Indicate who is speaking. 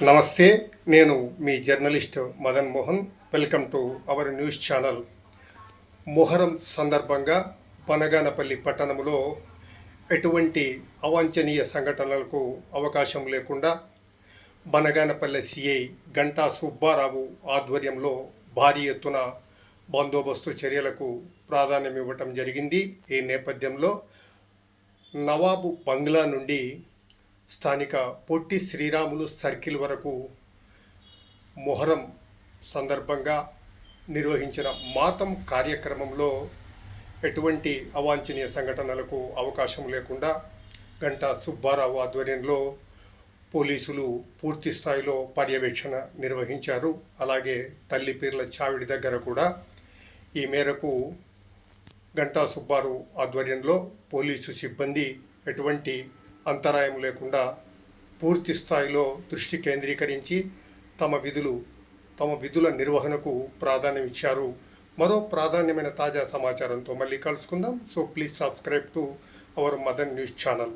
Speaker 1: నమస్తే నేను మీ journalist Madan Mohan. Welcome to our news channel. Muharram సందర్భంగా పనగానపల్లి పట్టణంలో ఎటువంటి అవాంఛనీయ సంఘటనలకు అవకాశం లేకుండా బనగానపల్లి సిఐ గంటా సుబ్బారావు ఆధ్వర్యంలో భారీ ఎత్తున బందోబస్తు చర్యలకు ప్రాధాన్యం ఇవ్వటం జరిగింది. ఈ నేపథ్యంలో నవాబు బంగ్లా నుండి స్థానిక పొట్టి శ్రీరాములు సర్కిల్ వరకు మొహరం సందర్భంగా నిర్వహించిన మాతం కార్యక్రమంలో ఎటువంటి అవాంఛనీయ సంఘటనలకు అవకాశం లేకుండా గంటా సుబ్బారావు ఆధ్వర్యంలో పోలీసులు పూర్తి స్థాయిలో పర్యవేక్షణ నిర్వహించారు. అలాగే తల్లి పేర్ల చావిడి దగ్గర కూడా ఈ మేరకు గంటా సుబ్బారావు ఆధ్వర్యంలో పోలీసు సిబ్బంది ఎటువంటి అంతరాయం లేకుండా పూర్తి స్థాయిలో దృష్టి కేంద్రీకరించి తమ విధులు తమ విధుల నిర్వహణకు ప్రాధాన్యం ఇచ్చారు. మరో ప్రాధాన్యమైన తాజా సమాచారంతో మళ్ళీ కలుసుకుందాం. So please subscribe to our Madan news channel